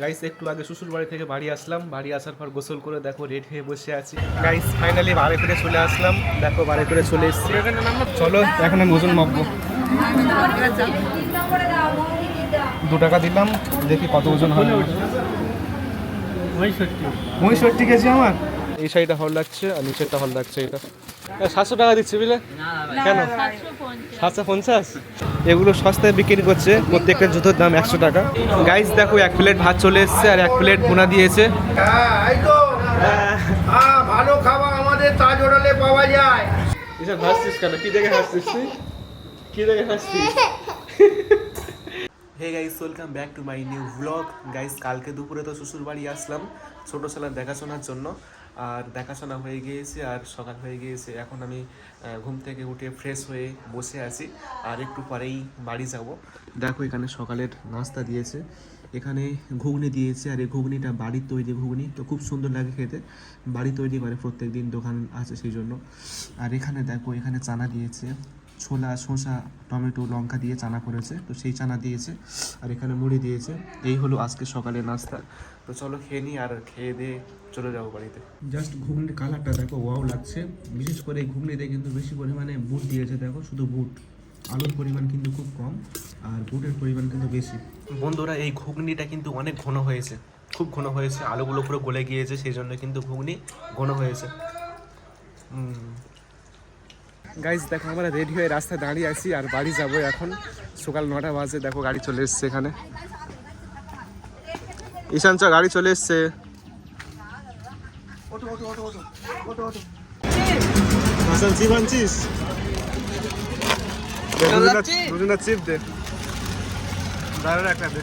Guys একটু আগে শ্বশুর বাড়ি থেকে বাড়ি আসলাম। বাড়ি আসার পর গোসল করে দেখো রেড হয়ে বসে আছি। গাইস ফাইনালি বাড়ি ফিরে চলে আসলাম। দেখো বাড়ি ফিরে চলে এসেছি। চলো এখন আমি ওজন মাপবো। দু টাকা দিলাম। দেখি কত ওজন হয়। পঁয়ষট্টি কেজি আমার। এই শাড়িটা হল লাগছে আর নিচেরটা হল লাগছে এটা। সাতশো টাকা দিচ্ছি বুঝলে? কেন? সাতশো পঞ্চাশ? এগুলো সস্তায় বিক্রি করছে। প্রত্যেকটা জুতোর দাম একশো টাকা। গাইস দেখো, এক প্লেট ভাত চলে এসছে আর এক প্লেট বোনা দিয়েছে। ভালো খাবার আমাদের তাজ হোটেলে পাওয়া যায় এসব হাসছিস কেন? কি দেখে হাসছিস তুই? কি দেখে হাসছিস? Hey guys welcome back to my new blog guys কালকে দুপুরে তো শ্বশুর বাড়ি আসলাম, ছোটো ছেলের দেখাশোনার জন্য। আর দেখাশোনা হয়ে গিয়েছে, আর সকাল হয়ে গিয়েছে। এখন আমি ঘুম থেকে উঠে ফ্রেশ হয়ে বসে আছি, আর একটু পরেই বাড়ি যাব। দেখো এখানে সকালের নাস্তা দিয়েছে, এখানে ঘুগনি দিয়েছে, আর এই ঘুগনিটা বাড়ির তৈরি ঘুগনি, তো খুব সুন্দর লাগে খেতে। বাড়ি তৈরি করে প্রত্যেক দিন দোকান আছে সেই জন্য। আর এখানে দেখো, এখানে চানা দিয়েছে ছোলা, শসা, টমেটো, লঙ্কা দিয়ে চানা করেছে। তো সেই চানা দিয়েছে আর এখানে মুড়ি দিয়েছে। এই হলো আজকে সকালের নাস্তা। তো চলো খেয়ে নিই আর খেয়ে দিয়ে চলে যাব বাড়িতে। জাস্ট ঘুগনির কালারটা দেখো, ওয়াও লাগছে। বিশেষ করে এই ঘুগনিতে কিন্তু বেশি পরিমাণে বুট দিয়েছে দেখো, শুধু বুট। আলুর পরিমাণ কিন্তু খুব কম আর বুটের পরিমাণ কিন্তু বেশি। বন্ধুরা, এই ঘুগনিটা কিন্তু অনেক ঘন হয়েছে। খুব ঘন হয়েছে, আলুগুলো পুরো গলে গিয়েছে, সেই জন্য কিন্তু ঘুগনি ঘন হয়েছে। গাইজ দেখো আমরা রেডি হয়ে রাস্তায় দাঁড়িয়ে আছি আর বাড়ি যাব এখন। সকাল নটা বাজে দেখো গাড়ি চলে এসছে এখানে। ঈশান চ গাড়ি চলে এসছে। হাসান চিপ আনছিস? দুজনা চিপ দে। দাঁড়া একটা দে।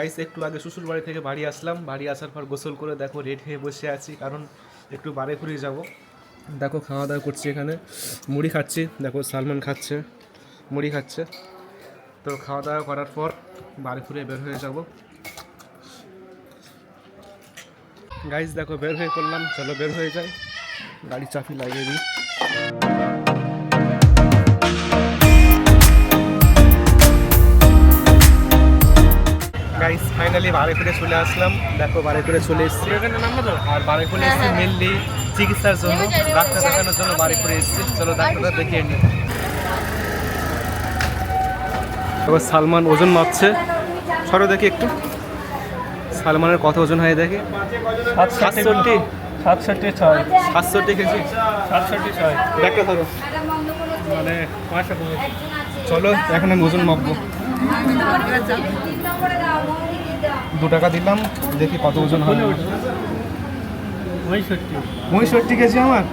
গাইস একটু আগে শ্বশুর বাড়ি থেকে বাড়ি আসলাম। বাড়ি আসার পর গোসল করে দেখো রেড হয়ে বসে আছি, কারণ একটু বাড়ি ঘুরে যাব। দেখো, খাওয়া দাওয়া করছি এখানে। মুড়ি খাচ্ছি, দেখো সালমান খাচ্ছে, মুড়ি খাচ্ছে। তো খাওয়া দাওয়া করার পর বাড়ি ঘুরে বের হয়ে যাব। গাইস দেখো, বের হয়ে পড়লাম। চলো, বের হয়ে যাই। গাড়ি চাপি লাগিয়ে দিই। গাইস ফাইনালি বাড়ি ফিরে চলে আসলাম। দেখো বাড়ি ফিরে চলে এসেছি। আর বাড়ি ফিরে এসেছি মেনলি চিকিৎসার জন্য ডাক্তার দেখানোর জন্য বাড়ি ফিরে এসেছি। চলো ডাক্তারটা দেখিয়ে নিই। এবার সালমান ওজন মাপছে। সরো দেখি একটু। সালমানের কত ওজন হয় দেখি। সাতষট্টি। সাতষট্টি ছয় সাতষট্টি কেজি সাতষট্টি ছয়। দেখো ধরো। মানে চলো এখন আমি ওজন মাপবো। দু টাকা দিলাম, দেখি কত ওজন হয়। পঁয়ষট্টি কেজি আমার?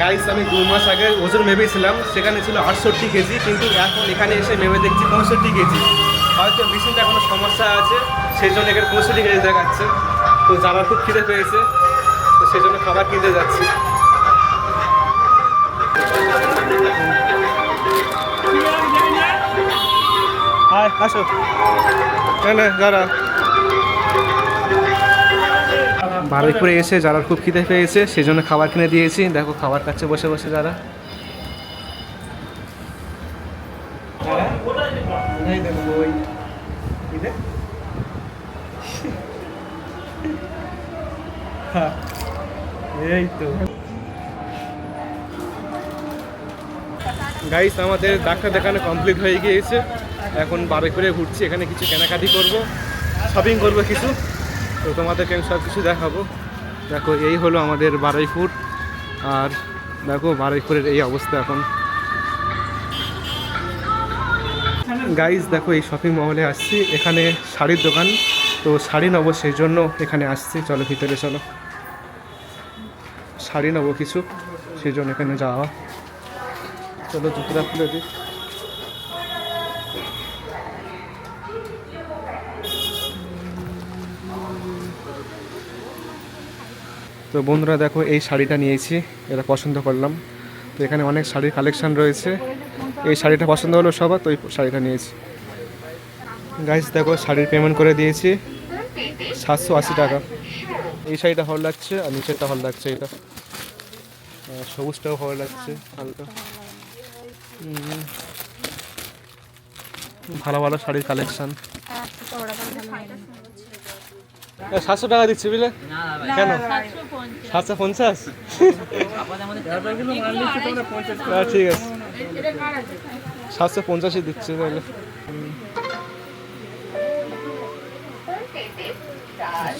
গাইস আমি দু মাস আগে ওজন ভেবেছিলাম, সেখানে ছিল আটষট্টি কেজি, কিন্তু এখন এখানে এসে ভেবে দেখছি পঁয়ষট্টি কেজি। হয়তো মেশিনটা কোনো সমস্যা আছে সেই জন্য এখানে পঁয়ষট্টি কেজি দেখাচ্ছে। তো যারা খুব খিদে পেয়েছে, তো সেই জন্য খাবার কিনতে যাচ্ছি। হায় আসো না যারা বারুইপুরে এসে যারা খুব খিদে পেয়েছে সেই জন্য খাবার কিনে দিয়েছি। দেখো খাবার খাচ্ছে বসে বসে যারা। এই তো। গাইস আমাদের ডাক্তার দেখানো কমপ্লিট হয়ে গিয়েছে। এখন বারুইপুরে ঘুরছি, এখানে কিছু কেনাকাটি করব শপিং করব কিছু। তো তোমাদেরকে আমি সব কিছু দেখাবো। দেখো, এই হলো আমাদের বারুইপুর। আর দেখো, বারুইপুরের এই অবস্থা এখন। গাইজ দেখো, এই শপিং মহলে আসছি। এখানে শাড়ির দোকান। তো শাড়ি নেব সেই জন্য এখানে আসছি। চলো, ভিতরে চলো। শাড়ি নেব কিছু, সেই জন্য এখানে যাওয়া। চলো, জুতোটা খুলে দিই। তো বন্ধুরা দেখো, এই শাড়িটা নিয়েছি, এটা পছন্দ করলাম। তো এখানে অনেক শাড়ির কালেকশান রয়েছে। এই শাড়িটা পছন্দ হলো সবার, তো এই শাড়িটা নিয়েছি। গাইস দেখো, শাড়ির পেমেন্ট করে দিয়েছি, সাতশো আশি টাকা। এই শাড়িটা ভালো লাগছে, আর নিচেরটা ভালো লাগছে এটা। সবুজটাও ভালো লাগছে, হালকা। ভালো ভালো শাড়ির কালেকশন। সাতশো টাকা দিচ্ছি বুঝলে? কেন? সাতশো পঞ্চাশ। হ্যাঁ, ঠিক আছে। সাতশো পঞ্চাশই দিচ্ছে তাহলে।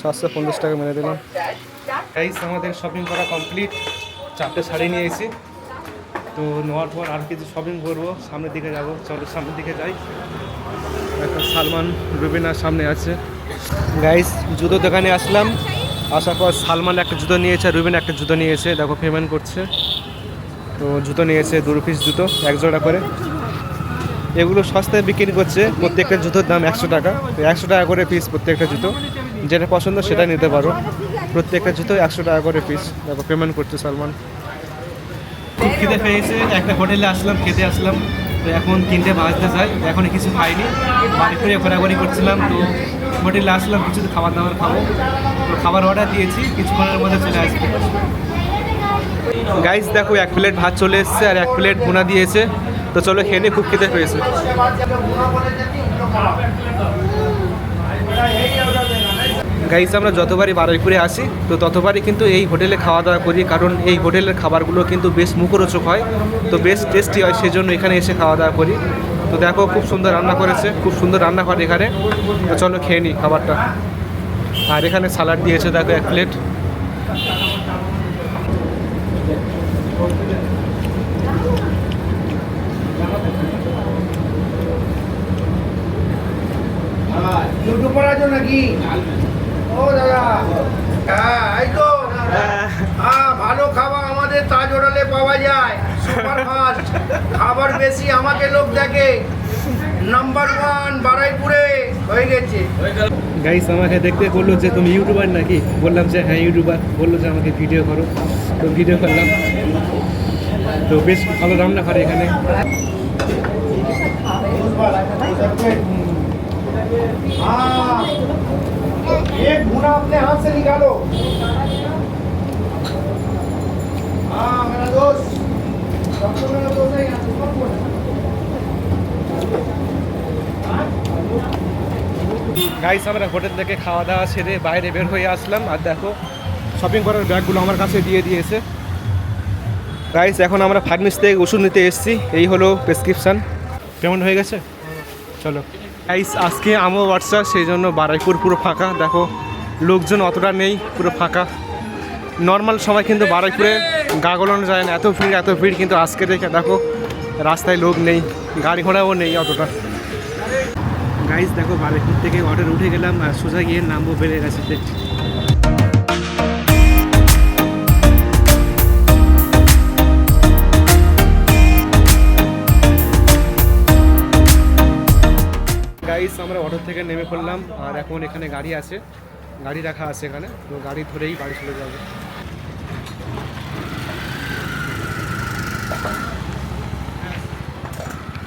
সাতশো পঞ্চাশ টাকা মেরে দিলাম। গাইস আমাদের শপিং করা কমপ্লিট চারটে শাড়ি নিয়ে এসেছি। তো নেওয়ার পর আর কিছু শপিং করব। সামনের দিকে যাব। চলো সামনের দিকে যাই। একটা সালমান রুবিনার সামনে আছে। গাইস জুতো দোকানে আসলাম। আসার পর সালমান একটা জুতো নিয়েছে, রুবিন একটা জুতো নিয়েছে। দেখো পেমেন্ট করছে। তো জুতো নিয়েছে, দু পিস জুতো, এক জোড়া করে। এগুলো সস্তায় বিক্রি করছে, প্রত্যেকটা জুতোর দাম একশো টাকা। তো একশো টাকা করে পিস প্রত্যেকটা জুতো। যেটা পছন্দ সেটা নিতে পারো। প্রত্যেকটা জুতো একশো টাকা করে পিস দেখো পেমেন্ট করছে সালমান। খুব খিদে পেয়েছে, একটা হোটেলে আসলাম, খেতে আসলাম। তো এখন তিনটে বাজতে যাই এখন কিছু খাইনি। বাড়ি ফিরে ঘোরাঘুরি করছিলাম তো হোটেলে আসলাম কিছু খাবার দাবার খাব। তো খাবার অর্ডার দিয়েছি কিছুক্ষণের মধ্যে চলে আসবে। গাইস দেখো এক প্লেট ভাত চলে এসছে আর এক প্লেট ভুনা দিয়েছে। তো চলো খেয়ে নিই, খুব খেতে পেয়েছে। গাইস, আমরা যতবারই বারুইপুরে আসি, তো ততবারই কিন্তু এই হোটেলে খাওয়া দাওয়া করি। কারণ এই হোটেলের খাবারগুলো কিন্তু বেশ মুখরোচক হয়, তো বেশ টেস্টি হয় সেই জন্য এখানে এসে খাওয়া দাওয়া করি। তো দেখো, খুব সুন্দর রান্না করেছে, খুব সুন্দর রান্না করে এখানে। তো চলো খেয়ে নিই খাবারটা। আর এখানে সালাড দিয়েছে, দেখো, এক প্লেট। ইউটিউবার আছো নাকি? ও দাদা। হ্যাঁ এই তো। হ্যাঁ। ভালো খাবার আমাদের তাজ হোটেলে পাওয়া যায়। Super fast. খাবার বেশি আমাকে লোক দেখে। নাম্বার ওয়ান বারাইপুরে হয়ে গেছে। গাইস আমাকে দেখতে বলল যে তুমি ইউটিউবার নাকি? বললাম যে হ্যাঁ ইউটিউবার। বলল যে আমাকে ভিডিও করো। তো ভিডিও করলাম। তো বেশ ভালো রান্না করে এখানে। हाँ एक भुना अपने हाथ से निकालो हाँ मेरा दोस्त डॉक्टर मेरा दोस्त है यहाँ से कौन बोल रहा है? গাইস আমরা হোটেল থেকে খাওয়া দাওয়া সেরে বাইরে বের হয়ে আসলাম আর দেখো শপিং করার ব্যাগগুলো আমার কাছে দিয়ে দিয়েছে গাইস এখন আমরা ফার্মেসি থেকে ওষুধ নিতে এসেছি এই হলো প্রেসক্রিপশান কেমন হয়ে গেছে চলো গাইস আজকে আমার হোয়াটসঅ্যাপ সেই জন্য বারাইপুর পুরো ফাঁকা। দেখো, লোকজন অতটা নেই, পুরো ফাঁকা। নর্মাল সময় কিন্তু বারাইপুরে গা গলানো যায় না। এত ভিড় এত ভিড় কিন্তু আজকে দেখে, দেখো, রাস্তায় লোক নেই, গাড়ি ঘোড়াও নেই অতটা। গাইস দেখো, বারাইপুর থেকে অর্ডার উঠে গেলাম আর সোজা গিয়ে নামবো বেড়ে গেছে গাইস আমরা অটো থেকে নেমে পড়লাম, আর এখন এখানে গাড়ি আছে। গাড়ি রাখা আছে এখানে, তো গাড়ি ধরেই বাড়ি চলে যাবে।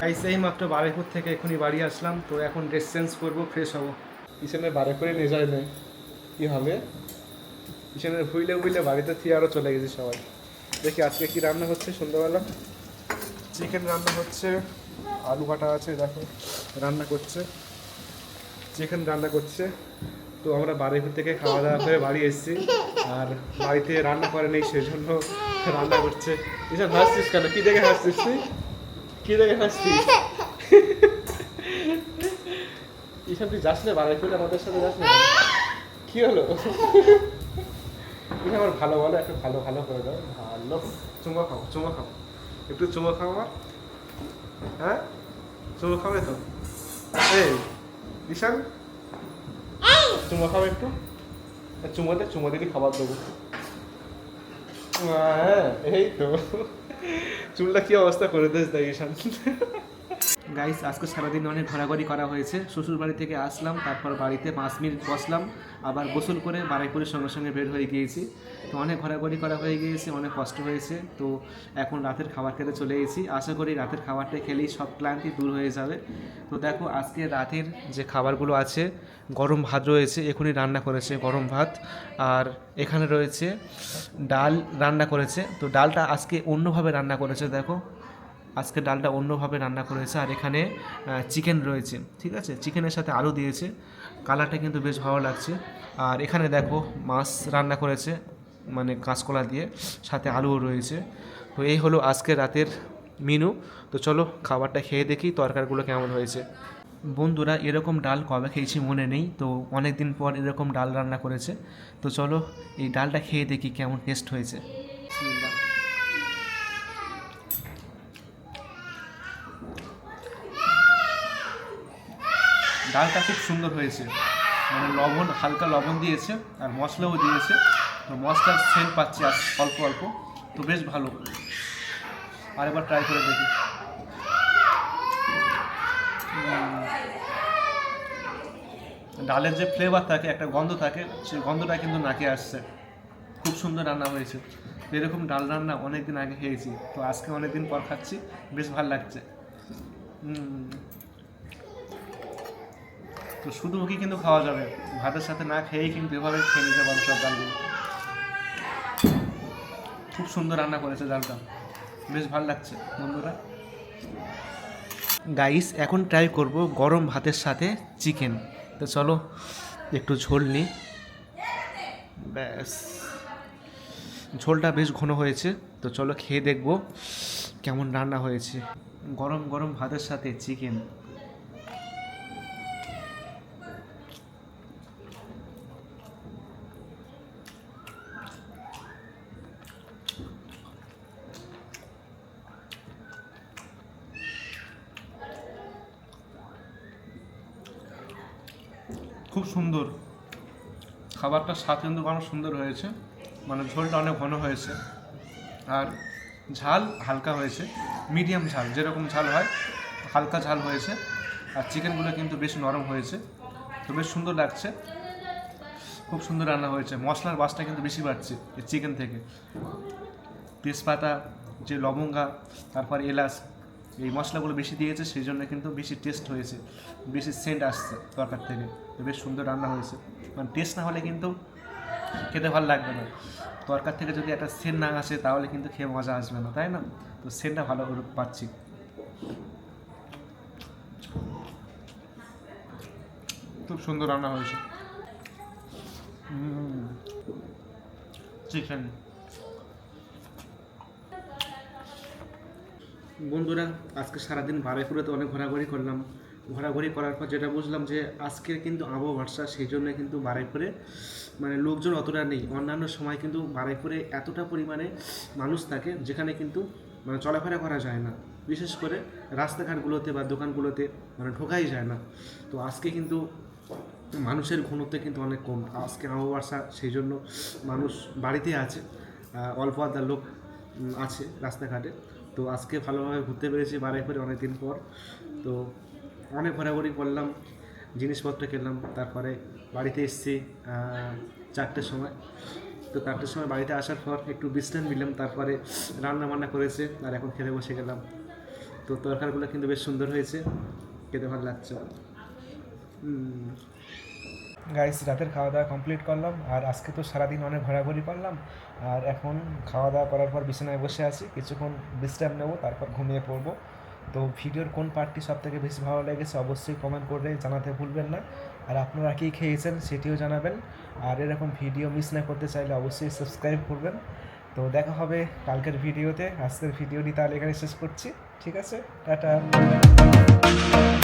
গাইস এই মাত্র বারেপুর থেকে এখনই বাড়ি আসলাম, তো এখন ড্রেস চেঞ্জ করব ফ্রেশ হব। বারে করে নিয়ে যায় নেই, কী হবে? কিচেনে ভুইলে ভুইলে বাড়িতে থেকে আরও চলে গেছি সবাই। দেখি আজকে কি রান্না হচ্ছে সন্ধ্যাবেলা। চিকেন রান্না হচ্ছে, আলু কাটা আছে, দেখো। রান্না করছে। চিকেন রান্না করছে, তো আমরা বাড়িপুর থেকে খাওয়া দাওয়া করে বাড়ি এসেছি। আর বাড়িতে রান্না করে নেই সেই জন্য রান্না করছে। এসব হাসছিস কেন? কি দেখে হাসছিস তুই? কি দেখে হাসছিস? এসব তুই যাস না বাড়িপুর আমাদের সাথে যাস না। কি হলো? তুমি আমার ভালো বলো, একটু ভালো ভালো করে দাও। ভালো। চুমা খাও চুমা খাও। একটু চুমো খাও আমার। হ্যাঁ? চুমো খাবে তো? এই ঈশান? চুমো খাবে একটু? চুমোতে চুমো দিলে খাবার দেবো। হ্যাঁ এই তো। চুলটা কি অবস্থা করে দিস দেখ ঈশান। গাইস আজকে সারাদিন অনেক ঘোরাঘুরি করা হয়েছে। শ্বশুর বাড়ি থেকে আসলাম, তারপর বাড়িতে পাঁচ মিনিট বসলাম, আবার গোসল করে বারাইপুরের সঙ্গে সঙ্গে বের হয়ে গিয়েছি। তো অনেক ঘোরাঘুরি করা হয়ে গিয়েছে, অনেক কষ্ট হয়েছে। তো এখন রাতের খাবার খেতে চলে এসেছি। আশা করি রাতের খাবারটা খেলেই সব ক্লান্তি দূর হয়ে যাবে। তো দেখো, আজকে রাতের যে খাবারগুলো আছে, গরম ভাত রয়েছে, এখনই রান্না করেছে গরম ভাত। আর এখানে রয়েছে ডাল রান্না করেছে। তো ডালটা আজকে অন্যভাবে রান্না করেছে, দেখো। আজকে ডালটা অন্যভাবে রান্না করেছে আর এখানে চিকেন রয়েছে, ঠিক আছে? চিকেনের সাথে আলু দিয়েছে। কালারটা কিন্তু বেশ ভালো লাগছে। আর এখানে দেখো, মাছ রান্না করেছে মানে কাঁচকলা দিয়ে, সাথে আলুও রয়েছে। তো এই হলো আজকে রাতের মেনু তো চলো, খাবারটা খেয়ে দেখি তরকারিগুলো কেমন হয়েছে। বন্ধুরা, এরকম ডাল কবে খেয়েছি মনে নেই। তো অনেক দিন পর এরকম ডাল রান্না করেছে। তো চলো, এই ডালটা খেয়ে দেখি কেমন টেস্ট হয়েছে। ডালটা খুব সুন্দর হয়েছে। মানে লবণ, হালকা লবণ দিয়েছে আর মশলাও দিয়েছে। তো মশলার সেন্ট পাচ্ছি আর অল্প অল্প। তো বেশ ভালো। আরেকবার ট্রাই করে দেখি। ডালের যে ফ্লেভার থাকে, একটা গন্ধ থাকে, সেই গন্ধটা কিন্তু নাকে আসছে। খুব সুন্দর রান্না হয়েছে। এরকম ডাল রান্না অনেক দিন আগে খেয়েছি তো আজকে অনেক দিন পর খাচ্ছি, বেশ ভালো লাগছে। তো শুধু ওকে কিন্তু খাওয়া যাবে। ভাতের সাথে না খেয়েই কিন্তু এভাবে খেয়ে নিতে পারো সব ডালগুলো। খুব সুন্দর রান্না করেছে ডালটা। বেশ ভালো লাগছে, বন্ধুরা। গাইস এখন ট্রাই করব গরম ভাতের সাথে চিকেন তো চলো, একটু ঝোল নিই। ব্যাস। ঝোলটা বেশ ঘন হয়েছে। তো চলো খেয়ে দেখব কেমন রান্না হয়েছে। গরম গরম ভাতের সাথে চিকেন খুব সুন্দর। খাবারটা স্বাদ কিন্তু অনেক সুন্দর হয়েছে। মানে ঝোলটা অনেক ঘন হয়েছে। আর ঝাল হালকা হয়েছে। মিডিয়াম ঝাল, যেরকম ঝাল হয়, হালকা ঝাল হয়েছে। আর চিকেনগুলো কিন্তু বেশ নরম হয়েছে। তো বেশ সুন্দর লাগছে। খুব সুন্দর রান্না হয়েছে। মশলার বাসটা কিন্তু বেশি বাড়ছে চিকেন থেকে। তেজপাতা, যে লবঙ্গা, তারপর এলাচ এই মশলাগুলো বেশি দিয়েছে সেই জন্য কিন্তু বেশি টেস্ট হয়েছে, বেশি সেন্ট আসছে তরকার থেকে। বেশ সুন্দর রান্না হয়েছে। মানে টেস্ট না হলে কিন্তু খেতে ভালো লাগবে না। তরকার থেকে যদি একটা সেন্ট না আসে, তাহলে কিন্তু খেয়ে মজা আসবে না, তাই না? তো সেন্টটা ভালো করে পাচ্ছি। খুব সুন্দর রান্না হয়েছে। চিকেন। বন্ধুরা, আজকে সারাদিন বারাইপুরে তো অনেক ঘোরাঘুরি করলাম। ঘোরাঘুরি করার পর যেটা বুঝলাম যে আজকের কিন্তু আবহাওয়া সেই জন্য কিন্তু বারাইপুরে মানে লোকজন অতটা নেই। অন্যান্য সময় কিন্তু বারাইপুরে এতটা পরিমাণে মানুষ থাকে যেখানে কিন্তু মানে চলাফেরা করা যায় না। বিশেষ করে রাস্তাঘাটগুলোতে বা দোকানগুলোতে মানে ঢোকাই যায় না। তো আজকে কিন্তু মানুষের ঘনত্ব কিন্তু অনেক কম। আজকে অমাবস্যা সেই জন্য মানুষ বাড়িতে আছে অল্প আদার লোক আছে রাস্তাঘাটে। তো আজকে ভালোভাবে ঘুরতে পেরেছি বারাইপুরে অনেক দিন পর। তো অনেক ঘোরাঘুরি করলাম, জিনিসপত্র কিনলাম, তারপরে বাড়িতে এসেছি চারটের সময়। তো চারটের সময় বাড়িতে আসার পর একটু বিশ্রাম নিলাম, তারপরে রান্না বান্না করেছে আর এখন খেতে বসে গেলাম। তো তরকারিগুলো কিন্তু বেশ সুন্দর হয়েছে, খেতে ভালো লাগছে গাইস রাতের খাওয়া দাওয়া কমপ্লিট করলাম। আর আজকে তো সারাদিন অনেক ঘোরাঘুরি করলাম। আর এখন খাওয়া দাওয়া করার পর বিছানায় বসে আছি। কিছুক্ষণ বিশ্রাম নেব, তারপর ঘুমিয়ে পড়ব। তো ভিডিওর কোন পার্টটি সব থেকে বেশি ভালো লেগেছে অবশ্যই কমেন্ট করে জানাতে ভুলবেন না। আর আপনারা কী খেয়েছেন সেটিও জানাবেন। আর এরকম ভিডিও মিস না করতে চাইলে অবশ্যই সাবস্ক্রাইব করবেন। তো দেখা হবে কালকের ভিডিওতে। আজকের ভিডিওটি তাহলে এখানে শেষ করছি। ঠিক আছে? টাটা।